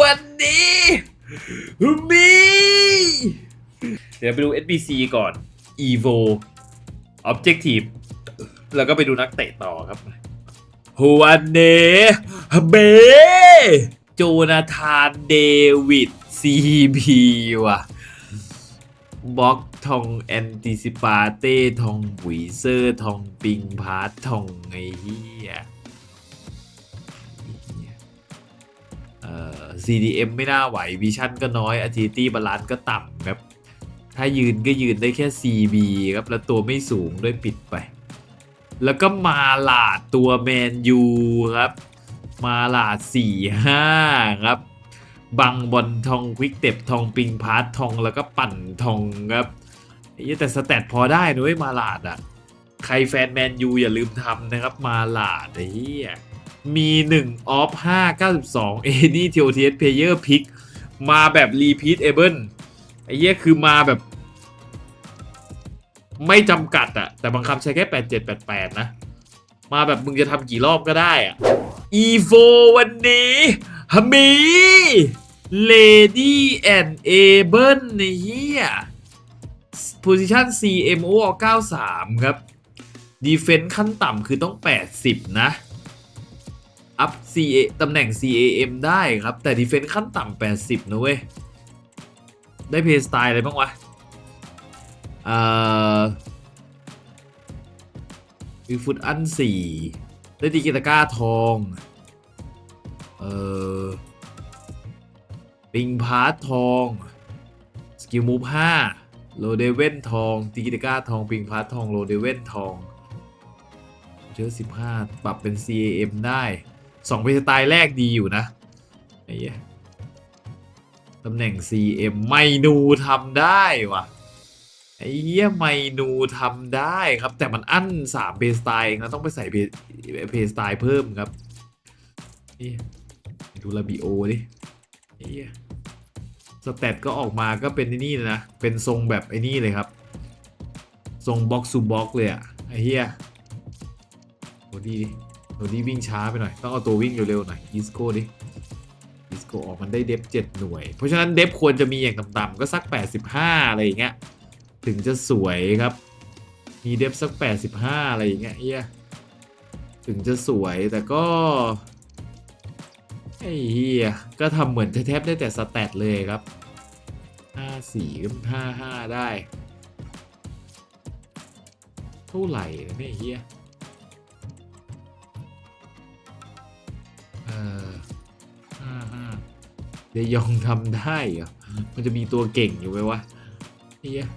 วันนี้มีเดี๋ยวไปดู SBC ก่อน Evo Objective แล้วก็ไปดูนักเตะต่อครับฮวนเนเบโจนาธานเดวิดซีพีว่ะบล็อกทองแอนติซิปาเต้ทองหวีเซอร์ทองปิงพาร์ททองไอ้เหี้ย CDM ไม่น่าไหววิชั่นก็น้อย Agility บาลานก็ต่ำครับ ถ้ายืนก็ยืนได้แค่ CB ครับ แล้วตัวไม่สูงด้วยปิดไป แล้วก็มาลาดตัวแมนยูครับ มาลาดสี่ห้าครับ บังบอลทองควิกเต็บทองปิงพาร์ททองแล้วก็ปั่นทองครับยแต่สแตทพอได้นะเว้ยมาลาดอะ ใครแฟนแมนยูอย่าลืมทำนะครับ มาลาดไอ้เหี้ย มี1ออฟ5 92เอนี่ทีโอทีเอสเพเยอร์พิกมาแบบรีพีทเอเบิลไอ้เหี้ยคือมาแบบ ไม่จำกัดอะแต่บางคำใช้แค่ 8788 นะ มาแบบมึงจะทำกี่รอบก็ได้อะ EVO วันนี้ฮมี Lady and Able ในเฮีย Position CMO 93 ครับ Defense ขั้นต่ำคือต้อง 80 นะ อัพ CA ตำแหน่ง CAM ได้ครับ แต่ Defense ขั้นต่ำ80 นะเว้ย ได้เพย์สไตล์อะไรบ้างวะเอ่อวิฟุตอันสี่ได้ดีกิตาก้าทอง เอ่อปิงพาร์ททอง สกิลมูฟห้าโลเดเว่นทองตีกิตาก้าทอง ปิงพาร์ททอง โลเดเว่นทองเจอสิบห้าปรับเป็น CAM ได้ สองเพย์สไตล์แรกดีอยู่นะไอ้เหี้ยตำแหน่ง CM ไมนูทำได้ว่ะไอ้เหี้ยไมนูทำได้ครับ แต่มันอั้นสามเพย์สไตล์เองนะต้องไปใส่เพเพย์สไตล์เพิ่มครับนี่ดูลาบิโอดิไอ้เหี้ยสเตตก็ออกมาก็เป็นไอ้นี่เลยนะ เป็นทรงแบบไอ้นี่เลยครับ ทรงบ็อกซูบ็อกเลยอะไอ้เหี้ยโหดีดิ โหดีวิ่งช้าไปหน่อย ต้องเอาตัววิ่งเร็วๆหน่อยอีสโก้ดิอีสโก้ออกมันได้เดฟเจ็ดหน่วย เพราะฉะนั้นเดฟควรจะมีอย่างต่ำๆก็สัก 85 อะไรอย่างเงี้ย ถึงจะสวยครับ มีเดฟสัก 85 อะไรอย่างเงี้ยเฮียถึงจะสวยแต่ก็ไอ้เฮียก็ทำเหมือนแทบๆได้แต่สแตทเลยครับ 54ก็55 ได้ เท่าไหร่เนี่ยเฮีย เออ55เดยองทำได้เหรอ มันจะมีตัวเก่งอยู่ไหมวะเฮีย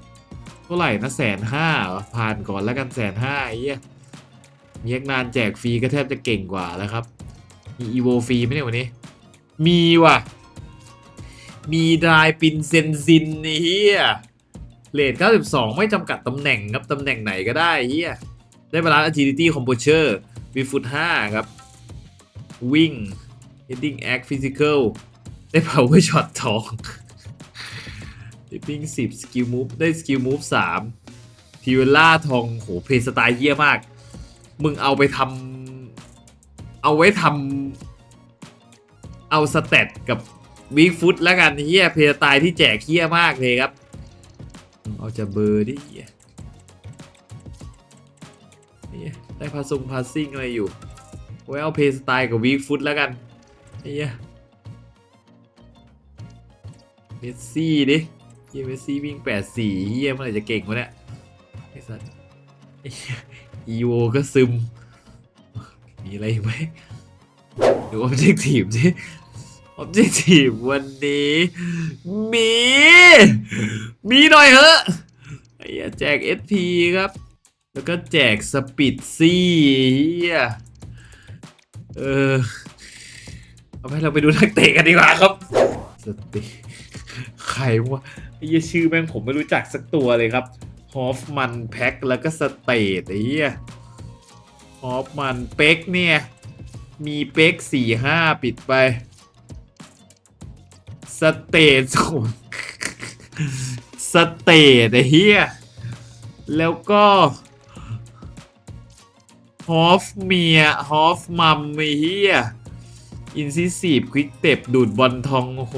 เท่าไหร่นะแสนห้าผ่านก่อนแล้วกันแสนห้าเหี้ยมียกนานแจกฟรีก็แทบจะเก่งกว่าแล้วครับ มีอีโวฟรีไหมเนี่ยวันนี้ มีว่ะ มีดายปินเซนซินนี่เฮียเลท92 ไม่จำกัดตำแหน่งครับ ตำแหน่งไหนก็ได้เฮียได้บาลานซ์ agility composure มีฟุต5ครับ วิ่ง heading act physical ได้ power shot ทองดิปปิ้งสิบสกิลมูฟได้สกิลมูฟสามทิวล่าทองโหเพลย์สไตล์เยี่ยมาก มึงเอาไปทำเอาไว้ทำเอาสเตตกับวีคฟุตแล้วกันเฮียเพลย์สไตล์ที่แจกเฮียมากเลยครับ เอาจะเบอร์ดิเฮียเฮียได้พาซุงพาซิ่งอะไรอยู่ ไว้เอาเพย์สไตล์กับวีคฟุตแล้วกันเฮียเมสซี่ดิเฮียเมสซี่วิ่งแปดสี่เฮียเมื่อไหร่จะเก่งวะเนี่ยไอ้สัสไอ้เหี้ยอีโวก็ซึม มีอะไรไหมดูออบเจกตีฟสิออบเจกตีฟวันนี้ มี มีหน่อยเหอะไอ้เหี้ยแจก SP ครับ แล้วก็แจกสปิดซี่เฮีย เอออ เอาไปเราไปดูนักเตะกันดีกว่าครับสติใครวะไอ้เหี้ยชื่อแม่งผมไม่รู้จักสักตัวเลยครับฮอฟมันแพ็คแล้วก็สเตทไอ้เหี้ยฮอฟมันเป็กเนี่ย มีเป็กสี่ห้าปิดไป สเตทศูนย์สเตทไอ้เหี้ยแล้วก็ ฮอฟเมียฮอฟมัมไอ้เหี้ยอินซิซีฟควิกเต็บดูดบอลทองโอ้โห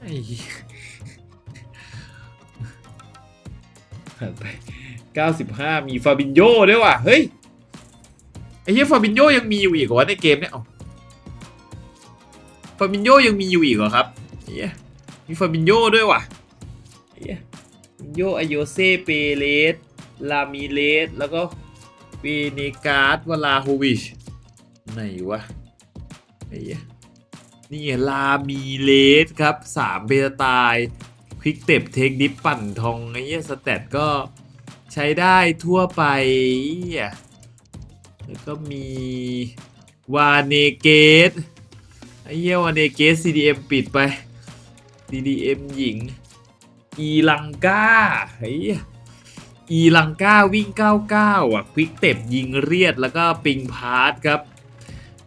ไอ้เหี้ยผ่านไป95 มีฟาบินโยด้วยว่ะ เฮ้ย ไอ้เหี้ยฟาบินโยยังมีอยู่อีกเหรอในเกมเนี่ยเอ้าฟาบินโยยังมีอยู่อีกเหรอครับไอ้เหี้ยมีฟาบินโยด้วยว่ะ โยอโยเซเปเรสลามิเลสแล้วก็เวเนการ์ดวลาโฮวิชไหนวะไอ้เหี้ยนี่ไงลามีเลสครับสามเบตาตายควิกเต็บเทคดิปปั่นทองไอ้เหี้ยสแตทก็ใช้ได้ทั่วไปแล้วก็มีวาเนเกตไอ้เหี้ยวาเนเกต CDM ปิดไป CDM หญิง อีลังกาเหี้ยอีลังกาวิ่ง 99 อะ ควิกเต็บยิงเรียดแล้วก็ปิงพาร์ทครับ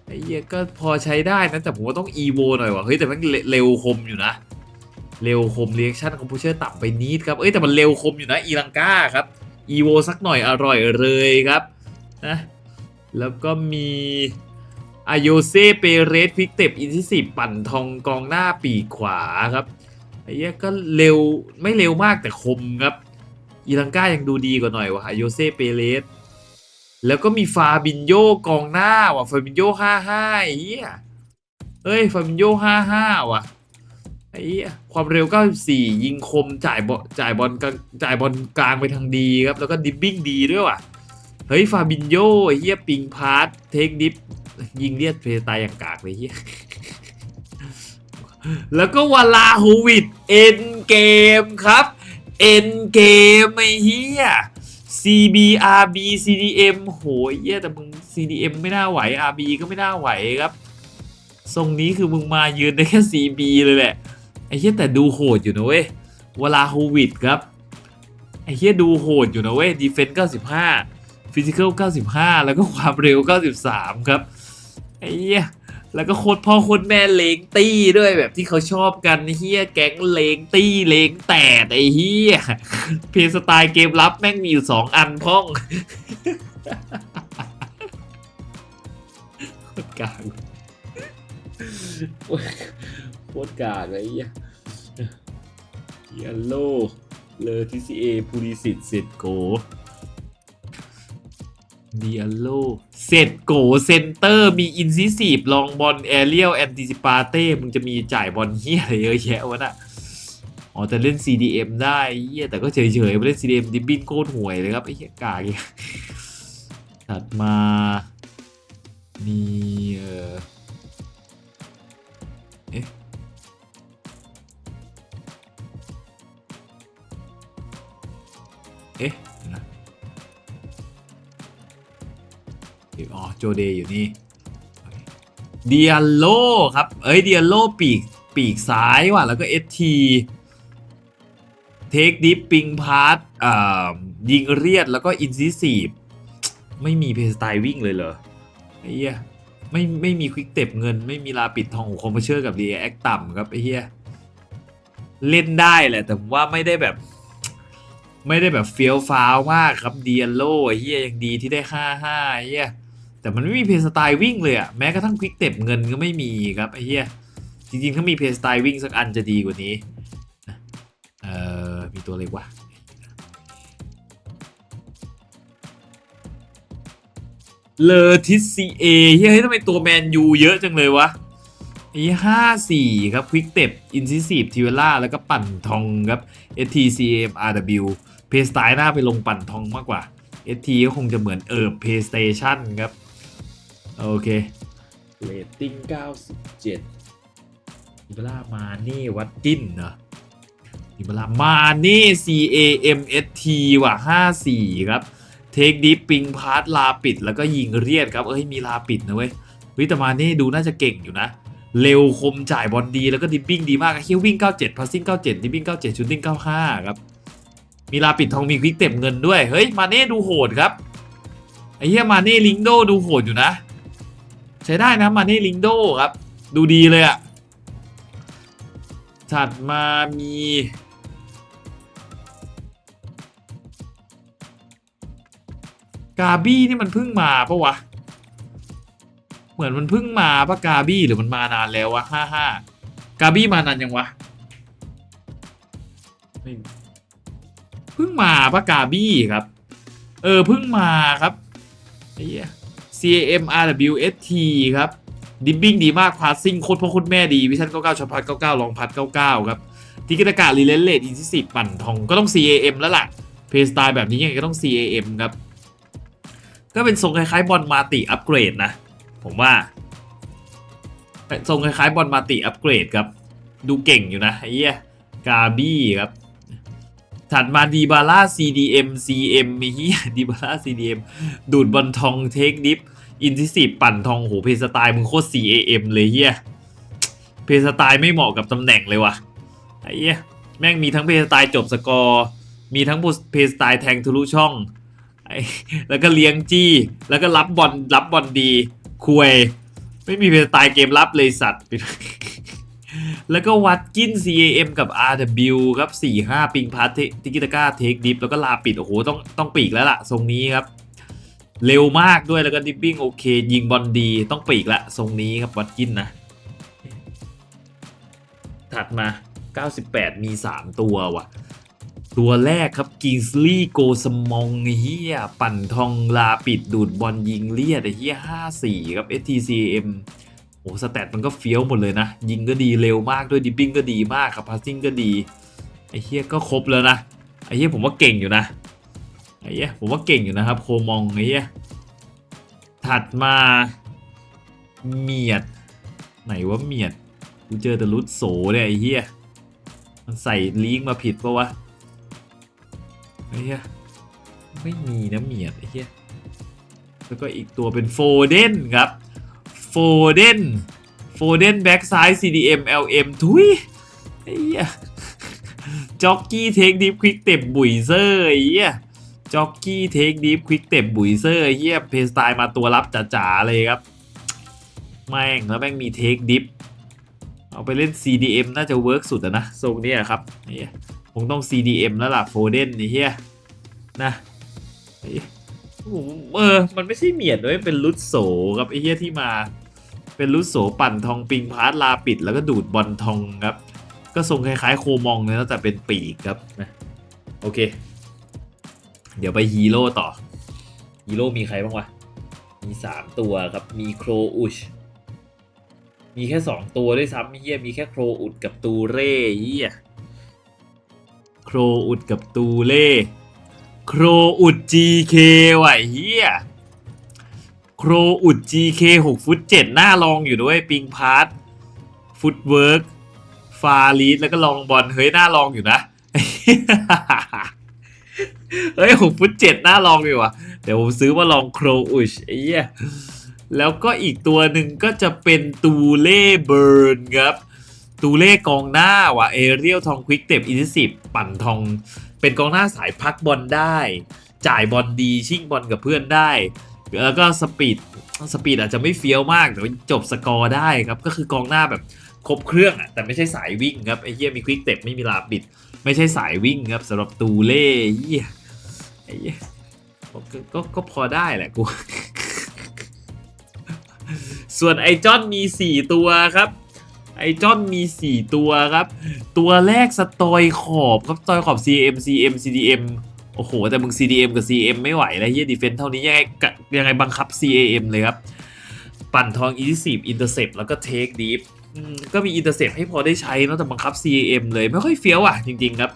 ไอ้เหี้ยก็พอใช้ได้นะแต่ผมว่าต้อง EVO หน่อยว่ะเฮ้ยแต่มันเร็วคมอยู่นะ เร็วคมเรียกชั่นคอมพิวเตอร์ต่ำไปนิดครับเอ้ยแต่มันเร็วคมอยู่นะอีลังกาครับ EVO สักหน่อยอร่อยเลยครับนะแล้วก็มีอโยเซเปเรสควิกเต็บอินทิสิบปั่นทองกองหน้าปีกขวาครับ ไอ้เหี้ยก็เร็วไม่เร็วมากแต่คมครับอีลังกายังดูดีกว่าหน่อยว่ะโยเซเปเรสแล้วก็มีฟาบินโยกองหน้าว่ะฟาบินโยห้าห้าไอ้เหี้ยเฮ้ยฟาบินโยห้าห้าว่ะไอ้เหี้ยความเร็ว 94 ยิงคมจ่ายบอลจ่ายบอลกลางจ่ายบอลกลางไปทางดีครับ แล้วก็ดิบบิ้งดีด้วยว่ะเฮ้ยฟาบินโยไอ้เหี้ยปิงพาร์ทเทคดิฟยิงเลียดเพลตายอย่างกากเลยเหี้ย แล้วก็วาลาฮูวิดเอ็นเกมครับเอ็นเกมไอ้เหี้ย CBRB CDM โหยเหี้ยแต่มึง CDM ไม่น่าไหว RB ก็ไม่น่าไหวครับ ทรงนี้คือมึงมายืนได้แค่ CB เลยแหละ ไอ้เหี้ยแต่ดูโหดอยู่นะเว้ย วลาฮูวิดครับ ไอ้เหี้ยดูโหดอยู่นะเว้ย Defense 95 Physical 95 แล้วก็ความเร็ว 93 ครับ ไอ้เหี้ย แล้วก็โคตรพ่อโคตรแม่เลงตี้ด้วยแบบที่เขาชอบกันเฮียแก๊งเลงตี้เลงแตดไอ้เฮียเพลย์สไตล์เกมรับแม่งมีอยู่สองอันพ้องโคตรกากโคตรกากเลยไอ้เฮียยัลโลเลอทีซีเอพูริสิตเสร็จโก ดิอาโลเสร็จโกเซนเตอร์ มีอินซิซีฟลองบอลแอเรียลแอนติซิปาเต้มึงจะมีจ่ายบอลเฮียอะไรเยอะแยะวะน่ะอ๋อแต่เล่น CDM ได้เฮียแต่ก็เฉยๆไปเล่น CDM ดิบบินโคตรห่วยเลยครับไอ้เฮียกากเนี่ยถัดมามีเออเอ๊ะเอ๊ะนะ อ๋อโจเดย์อยู่นี่เดียโลครับ เอ้ยเดียโลปีกปีกซ้ายว่ะแล้วก็เอทีเทคดิปปิงพาร์ตอ่ายิงเรียดแล้วก็อินซิซีฟไม่มีเพสไตล์วิ่งเลยเหรอไอ้เหี้ยไม่ไม่มีควิกเต็บเงิน ไม่มีลาปิดทองของคอมเพเชอร์กับดีแอคต่ำครับไอ้เหี้ยเล่นได้แหละ แต่ผมว่าไม่ได้แบบ ไม่ได้แบบเฟี้ยวฟ้าวมากครับเดียโลไอ้เหี้ยยังดีที่ได้ห้าห้าไอ้เหี้ย แต่มันไม่มีเพย์สไตล์วิ่งเลยอะแม้กระทั่งควิกเต็บเงินก็ไม่มีครับไอ้เหี้ยจริงๆถ้ามีเพย์สไตล์วิ่งสักอันจะดีกว่านี้เอ่อมีตัวอะไรวะเลอทิซีเอเฮ้ยทำไมตัวแมนยูเยอะจังเลยวะไอ้ห้าสี่ครับควิกเต็บอินซิซีฟทิวล่าแล้วก็ปั่นทองครับ STCM RW เพย์สไตล์หน้าไปลงปั่นทองมากกว่า ST ก็คงจะเหมือนเอิบ PlayStation ครับ โอเคเรตติ้ง97อิบรามาเน่วัดจิ้นเหรออิบรามาเน่ CAMST ว่ะ 54 ครับ เทคดิฟปิงพาร์ตลาปิด แล้วก็ยิงเรียดครับ เอ้ย มีลาปิดนะเว้ยเฮ้ยแต่มาเน่ดูน่าจะเก่งอยู่นะ เร็วคมจ่ายบอลดี แล้วก็ดิปปิ้งดีมากเฮียวิ่ง 97พาสซิ่ง97 ดิปปิ้ง 97ชูตติ้ง 95 ครับ มีลาปิดทองมีควิกเต็มเงินด้วย เฮ้ย มาเน่ดูโหดครับ ไอ้เฮียมาเน่ลิงโดดูโหดอยู่นะ ใช้ได้นะมาเน่ลิงโดครับ ดูดีเลยอะถัดมามีกาบี้นี่มันเพิ่งมาปะวะ เหมือนมันเพิ่งมาปะกาบี้หรือมันมานานแล้ววะห้าห้ากาบี้มานานยังวะเพิ่งมาปะกาบี้ครับ เออเพิ่งมาครับไอ้เหี้ย CAM RWST ครับดิบบิ้งดีมากพาสซิ่งโคตรพ่อโคตรแม่ดีวิชั่น99ช็อตพัด99ลองพัด99 ครับทิกิตากาลีเลนเลดอีที่สิปั่นทองก็ต้อง CAM แล้วล่ะ เพย์สไตล์แบบนี้ยังไงก็ต้อง CAM ครับ ก็เป็นทรงคล้ายๆบอลมาติอัปเกรดนะ ผมว่าทรงคล้ายๆบอลมาติอัปเกรดครับ ดูเก่งอยู่นะไอ้เหี้ยกาบี้ครับ ถัดมาดีบาร่า CDM CM มีเฮียดีบาร่า CDM ดูดบอลทองเทคดิฟอินทิสิปั่นทองโหเพยสไตล์มึงโคตร CAM เลยเฮียเพยสไตล์ไม่เหมาะกับตำแหน่งเลยว่ะไอ้เหี้ยแม่งมีทั้งเพยสไตล์จบสกอร์ มีทั้งเพยสไตล์แทงทะลุช่องแล้วก็เลี้ยงจี้ แล้วก็รับบอลรับบอลดีคุยไม่มีเพยสไตล์เกมรับเลยสัตว์ แล้วก็วัดกิน CAM กับ RW ครับ 4-5 ปิงพาร์ทติกิตาก้าเทคดิฟแล้วก็ลาปิด โอ้โห ต้องต้องปีกแล้วล่ะ ทรงนี้ครับ เร็วมากด้วยแล้วก็ดิปปิ้งโอเค ยิงบอลดีต้องปีกละ ทรงนี้ครับ วัดกินนะ ถัดมา 98 มี 3 ตัวว่ะ ตัวแรกครับกิงสลีย์โกสมองเฮียปั่นทองลาปิดดูดบอลยิงเลียดเฮีย54 ครับ STCM โอ้สแตทมันก็เฟี้ยวหมดเลยนะ ยิงก็ดีเร็วมากด้วยดิปปิ้งก็ดีมากครับพาสซิ่งก็ดีไอ้เฮียก็ครบแล้วนะไอ้เฮียผมว่าเก่งอยู่นะไอ้เฮียผมว่าเก่งอยู่นะครับโคมองไอ้เฮียถัดมาเมียด ไหนว่าเมียดกูเจอแต่รุดโสเนี่ยไอ้เฮียมันใส่ลิงก์มาผิดปะวะไอ้เฮียไม่มีนะเมียดไอ้เฮียแล้วก็อีกตัวเป็นโฟเดนครับ ฟเดนโฟเดนแบ็กซ้าย CDM LM ทุยไอ้เหี้ยจ็อกกี้เทคดิฟควิกเต็บบุยเซอร์ไอ้เหี้ยจ็อกกี้เทคดิฟควิกเต็บบุยเซอร์ไอ้เหี้ยเพสไตล์มาตัวรับจ๋าๆเลยครับ แม่งแล้วแม่งมีเทคดิฟเอาไปเล่น CDM น่าจะเวิร์กสุดอะนะทรงนี้ครับไอ้เหี้ยคงต้อง CDM แล้วล่ะโฟเดนไอ้เหี้ยนะไอ้เหี้ยผมเออ มันไม่ใช่เมียดด้วยเป็นลุดโสครับไอ้เหี้ยที่มา เป็นลุดโสปั่นทองปิงพาร์ตลาปิด แล้วก็ดูดบอลทองครับ ก็ทรงคล้ายๆ โคมองเลยนะแต่เป็นปีกครับนะโอเค เดี๋ยวไปฮีโร่ต่อฮีโร่มีใครบ้างวะมี 3 ตัวครับ มีโครอุช มีแค่ 2 ตัวด้วยซ้ำเฮียมีแค่โครอุดกับตูเร่เฮียโครอุดกับตูเล่โครอุด GK ว่ะเฮีย โครอุด GK 6 ฟุต 7 หน้าลองอยู่ด้วยปิงพาร์ทฟุตเวิร์กฟาลีดแล้วก็ลองบอลเฮ้ยหน้าลองอยู่นะ เฮ้ย6ฟุต7หน้าลองอยู่ว่ะ เดี๋ยวผมซื้อมาลองโครอุชไอ้เหี้ยแล้วก็อีกตัวหนึ่งก็จะเป็นตูเล่เบิร์นครับ ตูเล่กองหน้าว่ะเอเรียลทองควิกเต็บอินสิบปั่นทอง เป็นกองหน้าสายพักบอลได้ จ่ายบอลดีชิ่งบอลกับเพื่อนได้ แล้วก็สปีดสปีดอาจจะไม่เฟี้ยวมากแต่ว่าจบสกอร์ได้ครับ ก็คือกองหน้าแบบครบเครื่องอะแต่ไม่ใช่สายวิ่งครับไอ้เหี้ยมีควิกเต็บไม่มีลาบิด ไม่ใช่สายวิ่งครับสำหรับตูเล่เหี้ยไอ้เหี้ยก็ก็ก็พอได้แหละกู ส่วนไอจอนมี 4 ตัวครับ ไอจอนมี 4 ตัวครับ ตัวแรกสตอยขอบครับสตอยขอบ CM CM CDM โอ้โห แต่มึง CDM กับ CM ไม่ไหวแล้วเฮียดีเฟนส์เท่านี้ยังไงยังไงบังคับ CAM เลยครับ ปั่นทอง e 2 0 Intercept แล้วก็ Take Deep อืมก็มี Intercept ให้พอได้ใช้เนอะแต่บังคับ CAM เลยไม่ค่อยเฟี้ยวอะ จริง ๆ ครับ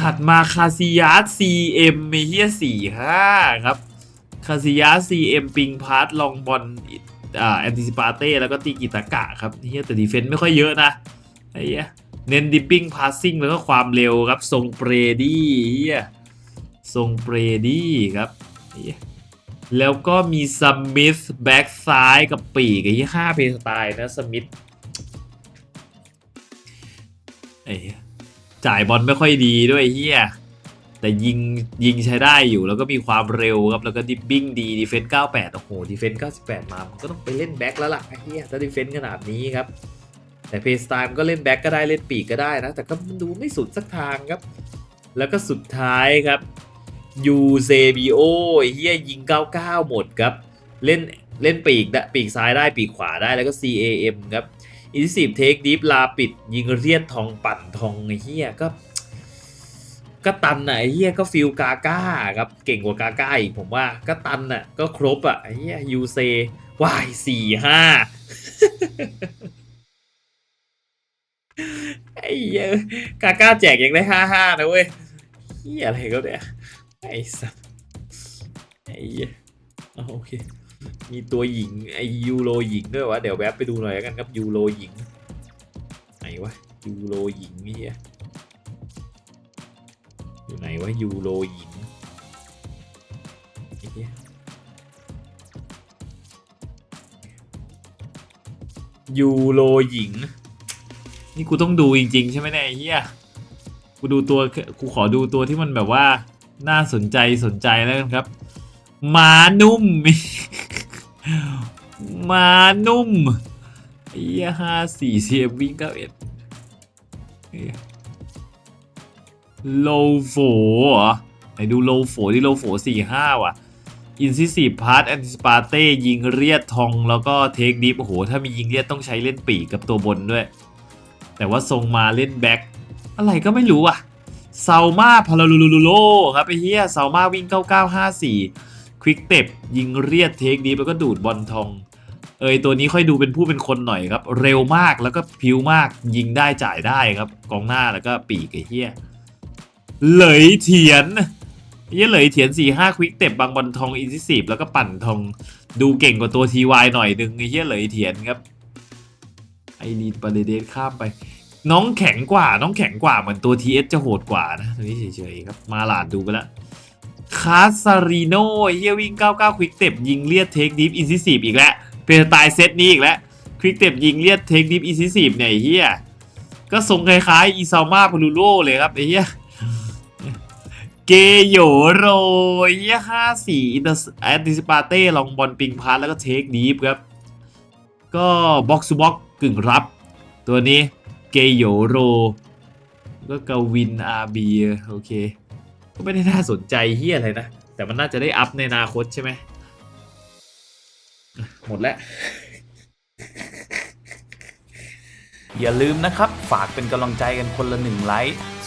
ถัดมาคาซิยัส CM มีเฮียสี่ห้าครับคาซิยัส CM ปิงพาร์ตลองบอลอ่าแอนติซิปาเต้แล้วก็ตีกิตากะครับเฮียแต่ดีเฟนส์ไม่ค่อยเยอะนะไอ้เหี้ย เน้นดิปปิ้งพาสซิ่งแล้วก็ความเร็วครับ ทรงเปรดี้เฮียทรงเบรดี้ครับ แล้วก็มีสมิธแบ็กซ้ายกับปีกไอ้ห้าเพย์สไตล์นะสมิธไอ้จ่ายบอลไม่ค่อยดีด้วยเฮียแต่ยิงยิงใช้ได้อยู่แล้วก็มีความเร็วครับ แล้วก็ดิฟบิ้งดีดีเฟนส์98 โอ้โหดีเฟนส์98 มา มันก็ต้องไปเล่นแบ็กแล้วล่ะไอ้เฮียถ้าดีเฟนส์ขนาดนี้ครับ แต่เพย์สไตล์มันก็เล่นแบ็กก็ได้เล่นปีกก็ได้นะ แต่ก็มันดูไม่สุดสักทางครับ แล้วก็สุดท้ายครับยูเซบิโอเฮียยิง 99 หมดครับ เล่นเล่นปีกได้ปีกซ้ายได้ปีกขวาได้แล้วก็ CAM ครับอินสิบเทคดิฟลาปิด ยิงเรียดทองปั่นทองไอ้เฮียก็ ก็ตันน่ะไอ้เฮียก็ฟิลกาก้าครับ เก่งกว่ากาก้าอีกผมว่าก็ตันน่ะ ก็ครบอะไอ้เฮียยูเซวายสี่ห้า ไอ้เหี้ยกาก้าแจกยังได้ห้าห้านะเว้ยเฮียอะไรก็เนี่ยไอ้สัสไอ้เหี้ยเอาโอเค มีตัวหญิงไอยูโรหญิงด้วยวะเดี๋ยวแวบไปดูหน่อยแล้วกันครับยูโรหญิงไหนวะยูโรหญิงนี่ยอยู่ไหนวะยูโรหญิงไอ้เหี้ยยูโรหญิง นี่กูต้องดูจริง ๆ ใช่ไหมเนี่ยไอ้เฮียกูดูตัวกูขอดูตัวที่มันแบบว่า น่าสนใจสนใจแล้วกันครับหมานุ่มหมานุ่มเฮียห้าสี่เซียวิ่งเก้าเอ็ดโลโฟเหรอไหนดูโลโฟที่โลโฟสี่ห้าว่ะอินซิสีพาร์ตแอนติสปาเต้ยิงเรียดทองแล้วก็เทคดิฟโอ้โห ถ้ามียิงเรียดต้องใช้เล่นปีกกับตัวบนด้วย แต่ว่าทรงมาเล่นแบ็คอะไรก็ไม่รู้อะเซามาพาราลูลูโลครับไอ้เหี้ยเซามาวิ่ง 9954 ควิกเต็บยิงเรียดเทคดีแล้วก็ดูดบอลทอง เอยตัวนี้ค่อยดูเป็นผู้เป็นคนหน่อยครับ เร็วมากแล้วก็พิวมากยิงได้จ่ายได้ครับ กองหน้าแล้วก็ปีกไอ้เหี้ยเหลยเถียนไอ้เหี้ยเหลยเถียน 45 ควิกเต็บบางบอลทองอินซิสีแล้วก็ปั่นทองดูเก่งกว่าตัวทีวายหน่อยนึงไอ้เหี้ยเหลยเถียนครับ ไอรีดปาเดเดสข้ามไป น้องแข็งกว่า น้องแข็งกว่า เหมือนตัว TS จะโหดกว่านะตัวนี้เฉยๆครับ มาหลาดดูไปแล้วคาสารีโนเฮียวิ่ง 99 ควิกเต็บยิงเลียดเทคดิฟอินซิซีฟอีกแล้ว เป็นสไตล์เซตนี้อีกแล้ว ควิกเต็บยิงเลียดเทคดิฟอินซิซีฟเนี่ยเฮียก็ทรงคล้ายๆอีซามาพาลูโรเลยครับไอ้เฮียเกโยโรเฮีย54อินเตอร์แอตติสปาเต้ลองบอลปิงพาสแล้วก็เทคดีฟครับ ก็บ็อกซ์บ็อก กึ่งรับ ตัวนี้เกโยโร ก็กวินอาร์บีโอเค ก็ไม่ได้น่าสนใจเฮียอะไรนะ แต่มันน่าจะได้อัพในอนาคตใช่ไหม หมดแล้ว อย่าลืมนะครับ ฝากเป็นกำลังใจกันคนละหนึ่งไลค์